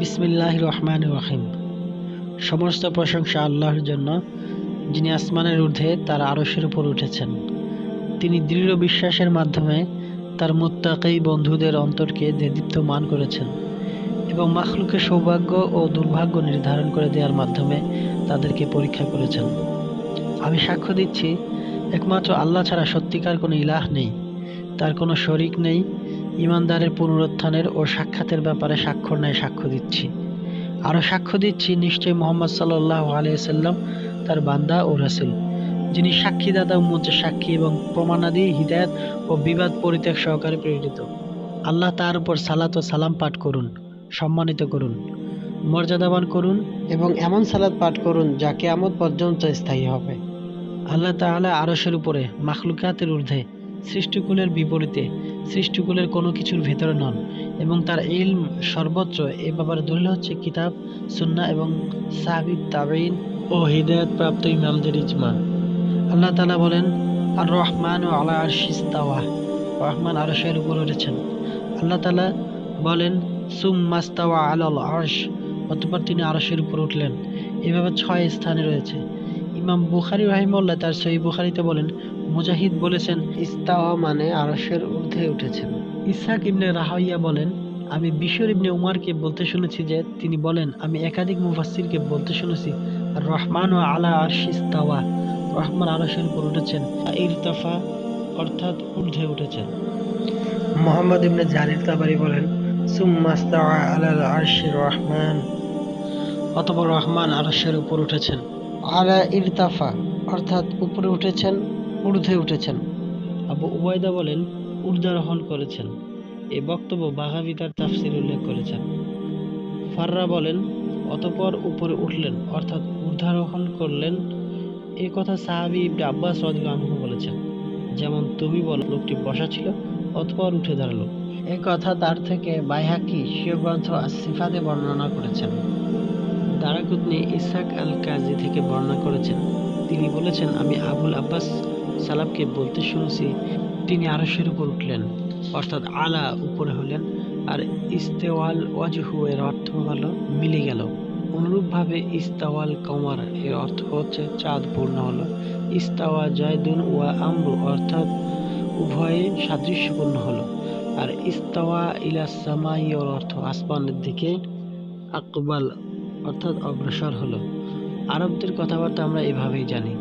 বিসমিল্লাহ রহমান রহিম সমস্ত প্রশংসা আল্লাহর জন্য, যিনি আসমানের ঊর্ধ্বে তার আরশের উপর উঠেছেন। তিনি দৃঢ় বিশ্বাসের মাধ্যমে তার মুত্তাকি বন্ধুদের অন্তরকে দেদীপ্যমান করেছেন এবং মাখলুকে সৌভাগ্য ও দুর্ভাগ্য নির্ধারণ করে দেওয়ার মাধ্যমে তাদেরকে পরীক্ষা করেছেন। আমি সাক্ষ্য দিচ্ছি, একমাত্র আল্লাহ ছাড়া সত্যিকার কোনো ইলাহ নেই, তার কোনো শরিক নেই ইমানদারের পুনরুত্থানের ও সাক্ষাতের ব্যাপারে স্বাক্ষর নেয় সাক্ষ্য দিচ্ছি। আরও সাক্ষ্য দিচ্ছি, নিশ্চয়ই মোহাম্মদ সাল্লাহ আলিয়াল্লাম তার বান্দা ও রাসুল, যিনি সাক্ষীদাতা, উম্মতের সাক্ষী এবং প্রমাণাদি, হিদায়ত ও বিবাদ পরিত্যাগ সহকারে প্রেরিত। আল্লাহ তার উপর সালাত ও সালাম পাঠ করুন, সম্মানিত করুন, মর্যাদাবান করুন এবং এমন সালাত পাঠ করুন যা কেয়ামত পর্যন্ত স্থায়ী হবে। আল্লাহ তাআলা আরশের উপরে, মাখলুকাতের ঊর্ধ্বে সৃষ্টিকুলের বিপরীতে, সৃষ্টিকুলের কোনো কিছুর ভেতরে নন এবং তার ইলম সর্বত্র এ ব্যাপারে দলিল হচ্ছে কিতাব, সুন্নাহ এবং সাহাবিদ তাবেইন ও হিদায়ত প্রাপ্ত ইমামদের ইজমা। আল্লাহ তাআলা বলেন আর রহমান ও আলা আরশিস্তাওয়া রহমান আরশের উপর উঠেছেন আল্লাহ তালা বলেন সুম মাস্তাওয়া আলাল আরশ। অতঃপর তিনি আরশের উপর উঠলেন। এভাবে ছয় স্থানে রয়েছে। ইমাম বুখারি রাহিমুল্লাহ তার সহি বুখারিতে বলেন মুজাহিদ বলেছেন ইস্তাওয়া মানে আরশের ঊর্ধ্বে উঠেছেন। ইসাক ইবনে রাহাইয়া বলেন আমি বিশ্বর ইবনে উমারকে বলতে শুনেছি যে তিনি বলেন আমি একাধিক মুফাসসিরকে বলতে শুনেছি রহমান ও আলা আরশিস্তাওয়া রহমান আরশের উপর উঠেছেন ইরতাফা অর্থাৎ ঊর্ধ্বে উঠেছেন। মোহাম্মদ ইবনে জারির তাবারি বলেন সুম্মাস্তাওয়া আলাল আরশির রহমান। অতপর রহমান আরশের উপর উঠেছেন। আলা ইরতাফা অর্থাৎ উপরে উঠেছেন ঊর্ধ্বে উঠেছেন। আবু উবায়দা বলেন ঊর্ধ্বারোহণ করেছেন। এ বক্তব্য বাঘাবি তার তাফসির উল্লেখ করেছেন। ফাররা বলেন, অতপর উপরে উঠলেন, অর্থাৎ ঊর্ধ্বারোহণ করলেন। এ কথা সাহাবি ইবনে আব্বাস রাদিয়াল্লাহু বলেছেন। যেমন তুমি বলো, লোকটি বসা ছিল, অতপর উঠে দাঁড়াল। এ কথা তার থেকে বাইহাকি স্বীয় গ্রন্থ আসিফাতে বর্ণনা করেছেন। দারাকুতনি ইসাক আল কাজী থেকে বর্ণনা করেছেন। তিনি বলেছেন, আমি আবুল আব্বাস সালাবকে বলতে শুনেছি, তিনি আরশের উপর উঠলেন। অর্থাৎ আলা উপরে হলেন আর ইস্তেওয়াল ওয়াজহু এর অর্থ হলো মিলে গেল। অনুরূপভাবে ইস্তাওয়াল কমার এর অর্থ হচ্ছে চাঁদ পূর্ণ হলো। ইস্তাওয়া জয়দুন ওয়া আমরু অর্থাৎ উভয়ে সাদৃশ্যপূর্ণ হলো। আর ইস্তাওয়া ইলা সামাই এর অর্থ আসমানের দিকে আকবাল অর্থাৎ অগ্রসর হলো। আরবদের কথাবার্তা আমরা এভাবেই জানি।